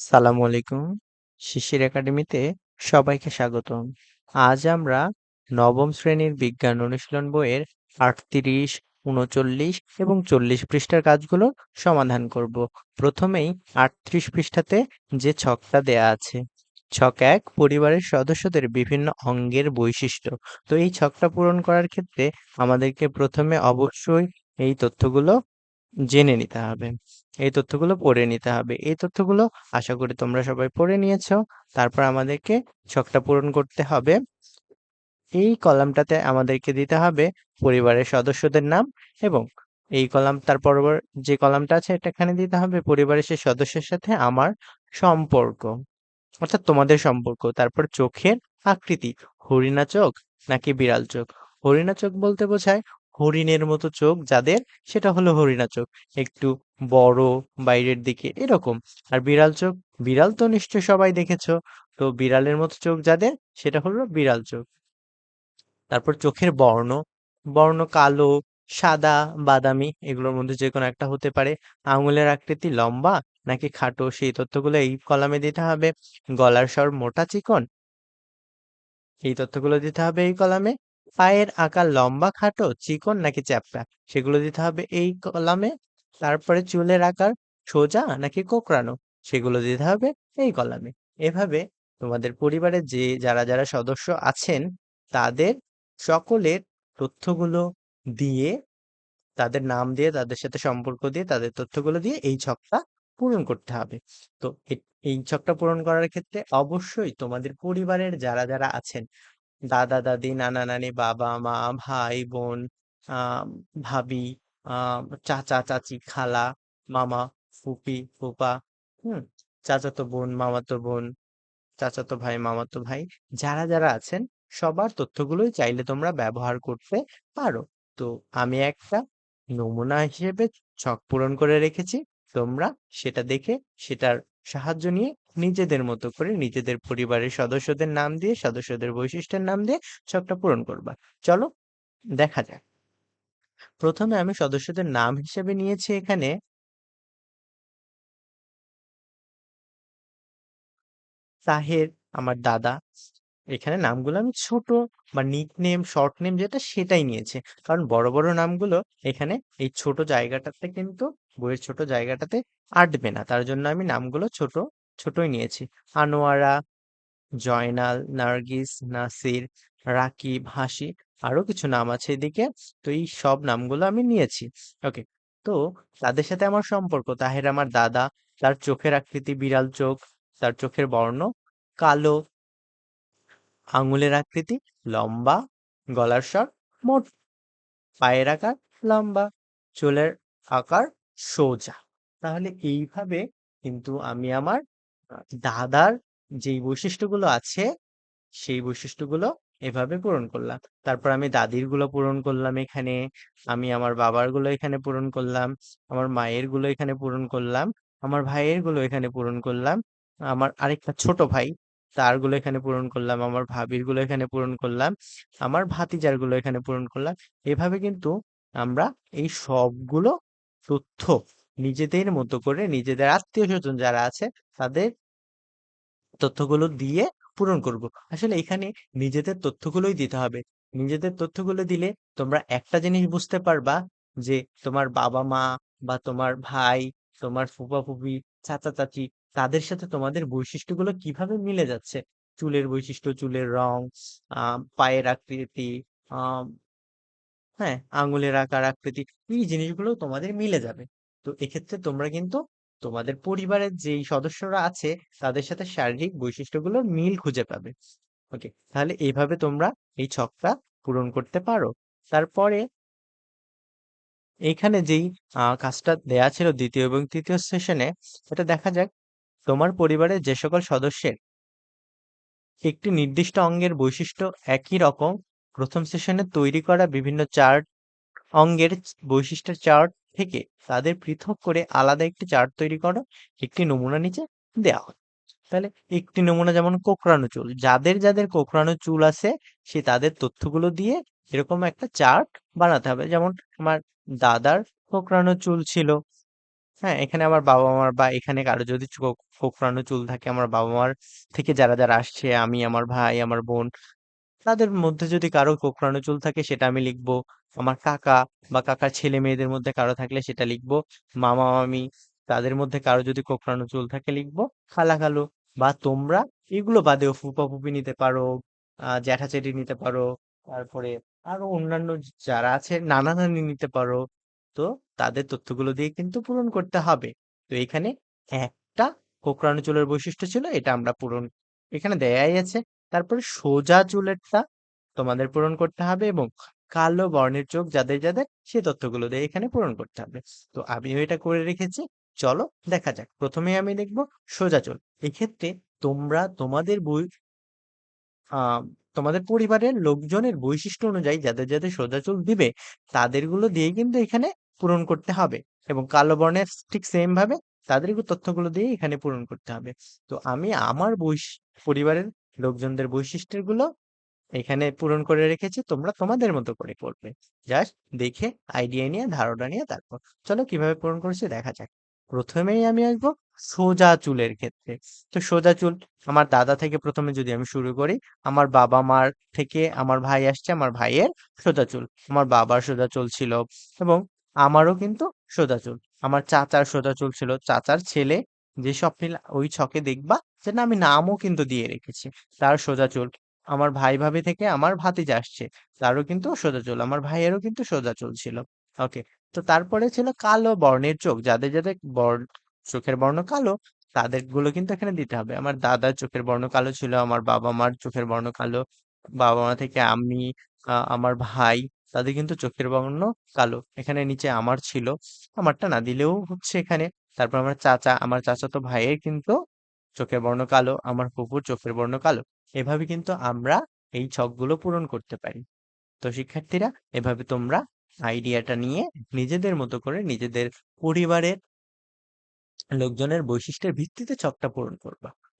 সালামু আলাইকুম। শিশির একাডেমিতে সবাইকে স্বাগতম। আজ আমরা নবম শ্রেণির বিজ্ঞান অনুশীলন বইয়ের আটত্রিশ, উনচল্লিশ এবং চল্লিশ পৃষ্ঠার কাজগুলো সমাধান করব। প্রথমেই আটত্রিশ পৃষ্ঠাতে যে ছকটা দেয়া আছে, ছক এক পরিবারের সদস্যদের বিভিন্ন অঙ্গের বৈশিষ্ট্য। তো এই ছকটা পূরণ করার ক্ষেত্রে আমাদেরকে প্রথমে অবশ্যই এই তথ্যগুলো জেনে নিতে হবে। এই তথ্যগুলো পড়ে নিতে হবে। এই তথ্যগুলো আশা করি তোমরা সবাই পড়ে নিয়েছো। তারপর আমাদেরকে ছকটা পূরণ করতে হবে। এই কলামটাতে আমাদেরকে দিতে হবে পরিবারের সদস্যদের নাম এবং এই কলাম, তার পরবর যে কলামটা আছে এটা এখানে দিতে হবে পরিবারের সেই সদস্যের সাথে আমার সম্পর্ক। অর্থাৎ তোমাদের সম্পর্ক। তারপর চোখের আকৃতি। হরিণা চোখ নাকি বিড়াল চোখ? হরিণা চোখ বলতে বোঝায় হরিণের মতো চোখ যাদের, সেটা হলো হরিণা চোখ। একটু বড়, বাইরের দিকে এরকম। আর বিড়াল চোখ, বিড়াল তো নিশ্চয় সবাই দেখেছ। তো বিড়ালের মতো চোখ যাদের, সেটা হলো বিড়াল চোখ। তারপর চোখের বর্ণ বর্ণ কালো, সাদা, বাদামি, এগুলোর মধ্যে যে কোনো একটা হতে পারে। আঙুলের আকৃতি লম্বা, নাকি খাটো, সেই তথ্যগুলো এই কলামে দিতে হবে। গলার স্বর মোটা চিকন, এই তথ্যগুলো দিতে হবে এই কলামে। পায়ের আকার লম্বা, খাটো, চিকন নাকি চ্যাপ্টা? সেগুলো দিতে হবে এই কলামে। তারপরে চুলের আকার সোজা নাকি কোকড়ানো? সেগুলো দিতে হবে এই কলামে। এভাবে তোমাদের পরিবারের যে, যারা যারা সদস্য আছেন, তাদের সকলের তথ্যগুলো দিয়ে, তাদের নাম দিয়ে, তাদের সাথে সম্পর্ক দিয়ে, তাদের তথ্যগুলো দিয়ে এই ছকটা পূরণ করতে হবে। তো এই ছকটা পূরণ করার ক্ষেত্রে অবশ্যই তোমাদের পরিবারের যারা যারা আছেন দাদা, দাদি, নানা, নানি, বাবা, মা, ভাই, বোন ভাবি চাচা, চাচি, খালা, মামা, ফুপি, ফুপা, হুম চাচাতো বোন মামাতো বোন চাচাতো ভাই মামাতো ভাই, যারা যারা আছেন, সবার তথ্যগুলোই চাইলে তোমরা ব্যবহার করতে পারো। তো আমি একটা নমুনা হিসেবে ছক পূরণ করে রেখেছি, তোমরা সেটা দেখে সেটার সাহায্য নিয়ে নিজেদের মতো করে নিজেদের পরিবারের সদস্যদের নাম দিয়ে, সদস্যদের বৈশিষ্ট্যের নাম দিয়ে ছকটা পূরণ করবা। চলো, দেখা যাক। প্রথমে আমি সদস্যদের নাম হিসেবে নিয়েছি এখানে। তাহের, আমার দাদা। এখানে নামগুলো আমি ছোট বা নিক নেম শর্ট নেম যেটা সেটাই নিয়েছে। কারণ বড় বড় নামগুলো এখানে এই ছোট জায়গাটাতে কিন্তু বইয়ের ছোট জায়গাটাতে আটবে না। তার জন্য আমি নামগুলো ছোট ছোটই নিয়েছি। আনোয়ারা, জয়নাল, নার্গিস, নাসির, রাকিব, হাসি আরও কিছু নাম আছে এদিকে। তো এই সব নামগুলো আমি নিয়েছি। ওকে, তো তাদের সাথে আমার সম্পর্ক। তাহের আমার দাদা, তার চোখের আকৃতি বিড়াল চোখ, তার চোখের বর্ণ কালো। আঙুলের আকৃতি লম্বা, গলার স্বর মোট। পায়ের আকার লম্বা, চুলের আকার সোজা। তাহলে এইভাবে কিন্তু আমি আমার দাদার যেই বৈশিষ্ট্যগুলো আছে, সেই বৈশিষ্ট্যগুলো এভাবে পূরণ করলাম। তারপর আমি দাদিরগুলো পূরণ করলাম এখানে, আমি আমার বাবারগুলো এখানে পূরণ করলাম, আমার মায়েরগুলো এখানে পূরণ করলাম, আমার ভাইয়েরগুলো এখানে পূরণ করলাম, আমার আরেকটা ছোট ভাই তারগুলো এখানে পূরণ করলাম, আমার ভাবিরগুলো এখানে পূরণ করলাম, আমার ভাতিজারগুলো এখানে পূরণ করলাম। এভাবে কিন্তু আমরা এই সবগুলো তথ্য নিজেদের মতো করে, নিজেদের আত্মীয় স্বজন যারা আছে তাদের তথ্যগুলো দিয়ে পূরণ করব। আসলে এখানে নিজেদের তথ্যগুলোই দিতে হবে। নিজেদের তথ্যগুলো দিলে তোমরা একটা জিনিস বুঝতে পারবা যে তোমার বাবা মা বা তোমার ভাই, তোমার ফুপা ফুপি চাচা চাচি তাদের সাথে তোমাদের বৈশিষ্ট্যগুলো কীভাবে মিলে যাচ্ছে? চুলের বৈশিষ্ট্য, চুলের রং পায়ের আকৃতি হ্যাঁ আঙুলের আকার, আকৃতি এই জিনিসগুলো তোমাদের মিলে যাবে। তো এক্ষেত্রে তোমরা কিন্তু তোমাদের পরিবারের যেই সদস্যরা আছে, তাদের সাথে শারীরিক বৈশিষ্ট্যগুলোর মিল খুঁজে পাবে। ওকে তাহলে এইভাবে তোমরা এই ছকটা পূরণ করতে পারো। তারপরে এইখানে যেই কাজটা দেয়া ছিল দ্বিতীয় এবং তৃতীয় সেশনে, এটা দেখা যাক তোমার পরিবারের যে সকল সদস্যের একটি নির্দিষ্ট অঙ্গের বৈশিষ্ট্য একই রকম প্রথম সেশনে তৈরি করা বিভিন্ন চার্ট, অঙ্গের বৈশিষ্ট্যের চার্ট থেকে তাদের পৃথক করে আলাদা একটি চার্ট তৈরি করো, একটি নমুনা নিচে দেওয়া হয়। তাহলে একটি নমুনা যেমন কোঁকড়ানো চুল, যাদের যাদের কোঁকড়ানো চুল আছে, সে তাদের তথ্যগুলো দিয়ে এরকম একটা চার্ট বানাতে হবে। যেমন আমার দাদার কোঁকড়ানো চুল ছিল হ্যাঁ এখানে আমার বাবা মার বা এখানে কারও যদি কোঁকড়ানো চুল থাকে, আমার বাবা মার থেকে যারা যারা আসছে, আমি, আমার ভাই, আমার বোন, তাদের মধ্যে যদি কারও কোঁকড়ানো চুল থাকে, সেটা আমি লিখব। আমার কাকা বা কাকার ছেলে মেয়েদের মধ্যে কারও থাকলে সেটা লিখব। মামা, মামি তাদের মধ্যে কারও যদি কোঁকড়ানো চুল থাকে লিখব। খালা, খালু বা তোমরা এগুলো বাদেও ফুপা ফুপি নিতে পারো জ্যাঠা জেঠি নিতে পারো, তারপরে আরও অন্যান্য যারা আছে নানা নানি নিতে পারো। তো তাদের তথ্যগুলো দিয়ে কিন্তু পূরণ করতে হবে। তো এখানে একটা কোঁকড়ানো চুলের বৈশিষ্ট্য ছিল, এটা আমরা পূরণ এখানে দেয়াই আছে। তারপরে সোজা চুলেরটা তোমাদের পূরণ করতে হবে এবং কালো বর্ণের চোখ যাদের যাদের, সে তথ্যগুলো দিয়ে এখানে পূরণ করতে হবে। তো আমিও এটা করে রেখেছি। চলো দেখা যাক। প্রথমে আমি দেখব সোজা চোখ। এক্ষেত্রে তোমরা তোমাদের বই তোমাদের পরিবারের লোকজনের বৈশিষ্ট্য অনুযায়ী যাদের যাদের সোজা চুল দিবে, তাদেরগুলো দিয়ে কিন্তু এখানে পূরণ করতে হবে। এবং কালো বর্ণের ঠিক সেম ভাবে তাদের তথ্যগুলো দিয়ে এখানে পূরণ করতে হবে। তো আমি আমার পরিবারের লোকজনদের বৈশিষ্ট্যেরগুলো এখানে পূরণ করে রেখেছি, তোমরা তোমাদের মতো করে করবে। জাস্ট দেখে আইডিয়া নিয়ে, ধারণা নিয়ে তারপর। চলো কীভাবে পূরণ করেছি দেখা যাক। প্রথমেই আমি আসব সোজা চুলের ক্ষেত্রে। তো সোজা চুল আমার দাদা থেকে প্রথমে যদি আমি শুরু করি, আমার বাবা মার থেকে আমার ভাই আসছে, আমার ভাইয়ের সোজা চুল। আমার বাবার সোজা চুল ছিল এবং আমারও কিন্তু সোজা চুল। আমার চাচার সোজা চুল ছিল। চাচার ছেলে যে সব ওই ছকে দেখবা সেটা আমি নামও কিন্তু দিয়ে রেখেছি। তার সোজা চুল। আমার ভাই ভাবি থেকে আমার ভাতিজা আসছে। তারও কিন্তু সোজা চুল, আমার ভাইয়েরও কিন্তু সোজা চুল ছিল। ওকে, তো তারপরে ছিল কালো বর্ণের চোখ। যাদের যাদের বর্ণ চোখের বর্ণ কালো তাদেরগুলো কিন্তু এখানে দিতে হবে। আমার দাদার চোখের বর্ণ কালো ছিল, আমার বাবা মার চোখের বর্ণ কালো বাবা মা থেকে আমি আমার ভাই, তাদের কিন্তু চোখের বর্ণ কালো। এখানে নিচে আমার ছিল। আমারটা না দিলেও হচ্ছে এখানে। তারপর আমার চাচা, আমার চাচাতো ভাইয়ের কিন্তু চোখের বর্ণ কালো, আমার ফুপুর চোখের বর্ণ কালো। এভাবে কিন্তু আমরা এই ছকগুলো পূরণ করতে পারি। তো শিক্ষার্থীরা, এভাবে তোমরা আইডিয়াটা নিয়ে নিজেদের মতো করে নিজেদের পরিবারের লোকজনের বৈশিষ্ট্যের ভিত্তিতে ছকটা পূরণ করবা।